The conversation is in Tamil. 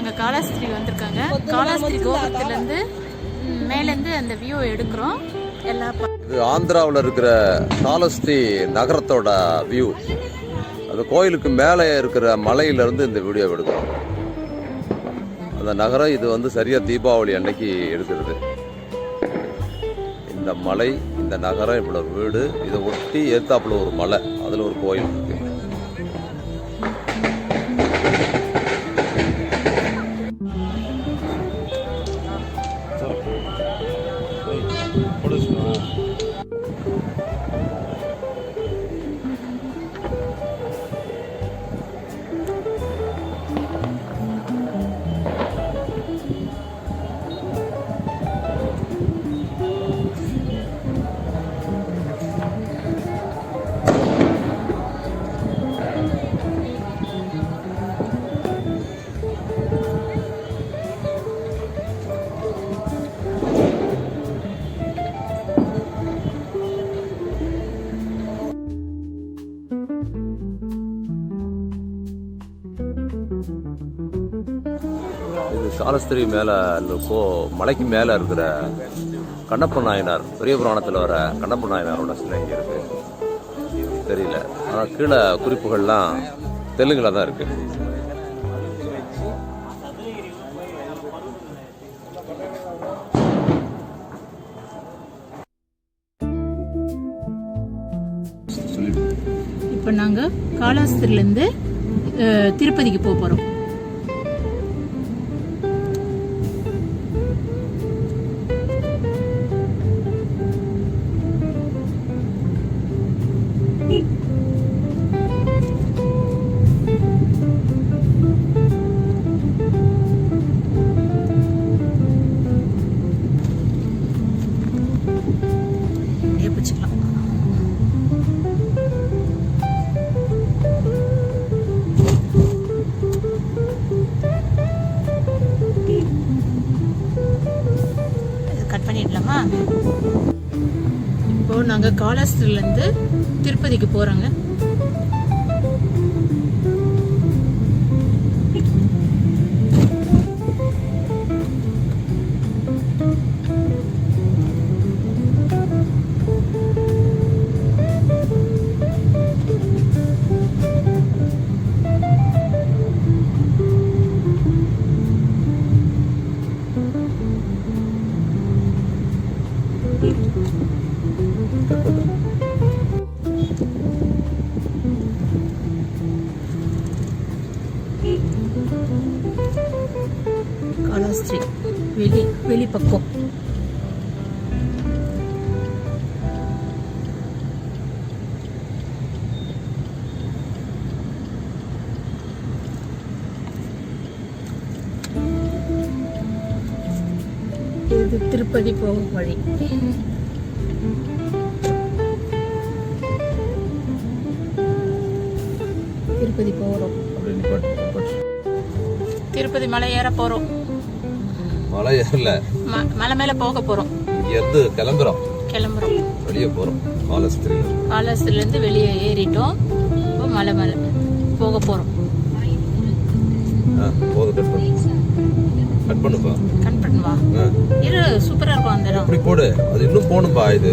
நாங்கள் காலாஸ்திரி வந்திருக்காங்க. காலாஸ்திரி கோபுரத்துலேருந்து மேலேருந்து அந்த வியூ எடுக்கிறோம். எல்லா இது ஆந்திராவில் இருக்கிற காலஸ்தி நகரத்தோட வியூ அந்த கோயிலுக்கு மேலே இருக்கிற மலையிலேருந்து இந்த வீடியோ எடுக்கிறோம். அந்த நகரம் இது வந்து சரியாக தீபாவளி அன்னைக்கு எடுக்கிறது. இந்த மலை இந்த நகரம் இவ்வளோ வீடு இதை ஒட்டி ஏத்தாப்புல ஒரு மலை. அதில் ஒரு கோயில் இருக்குது இது காலஸ்திரி மேலே இந்த கோ மலைக்கு மேலே இருக்கிற கண்ணப்ப நாயனார் பெரிய புராணத்தில் வர கண்ணப்ப நாயனாரோட சிலை இங்கே இருக்கு. தெரியல. ஆனால் கீழே குறிப்புகள்லாம் தெலுங்கில் தான் இருக்கு. இப்போ நாங்கள் காலாஸ்திரிலேருந்து திருப்பதிக்கு போக போகிறோம் போகலாமா இப்போது இப்போ நாங்கள் காலாஸ்திரிலேருந்து திருப்பதிக்கு போகிறோங்க காலாஸ்திரி வெளி வெளிப்பக்கம். இது திருப்பதி போகும் வழி. திருப்பதி போகிறோம் திருப்பதி மலை ஏற போகிறோம் மலை ஏறல மலை மேலே போக போகிறோம் இங்கேருந்து கிளம்புறோம். கிளம்புறோம். வெளியே போகிறோம் காலஸ்திரியில் காலாஸ்திரிலேருந்து வெளியே ஏறிட்டோம். இப்போ மலை மேலே போக போகிறோம் ஆ போதும் கட் பண்ணு. கட் பண்ணுப்பா. கண் பண்ணுவா? இரு சூப்பராக இருக்கும் அந்த இடம். இப்படி போடு. அது இன்னும் போகணும்பா இது.